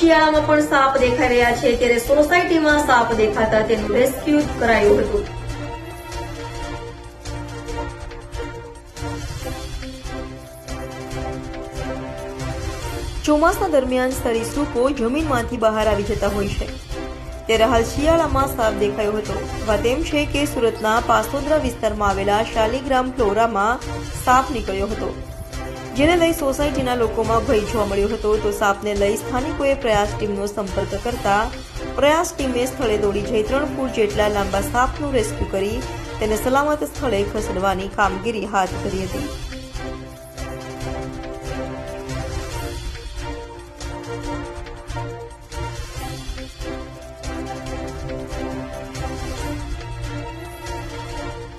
શિયાળામાં પણ સાપ દેખાઈ રહ્યા છે. ત્યારે સોસાયટીમાં સાપ દેખાતા તેનું રેસ્ક્યુ કરાયું હતું. ચોમાસા દરમિયાન સરીસૃપો જમીનમાંથી બહાર આવી જતા હોય છે. ત્યારે હાલ શિયાળામાં સાપ દેખાયો હતો. વાત એમ છે કે સુરતના પાસોદરા વિસ્તારમાં આવેલા શાલિગ્રામ ફ્લોરામાં સાપ નીકળ્યો હતો. જેને લઈ સોસાયટીના લોકોમાં ભય જોવા મળ્યો હતો, તો સાપને લઈ સ્થાનિકોએ પ્રયાસ ટીમનો સંપર્ક કરતા પ્રયાસ ટીમે સ્થળે દોડી જઈ ત્રણ ફૂટ જેટલા લાંબા સાપનું રેસ્ક્યુ કરી તેને સલામત સ્થળે ખસેડવાની કામગીરી હાથ ધરી હતી.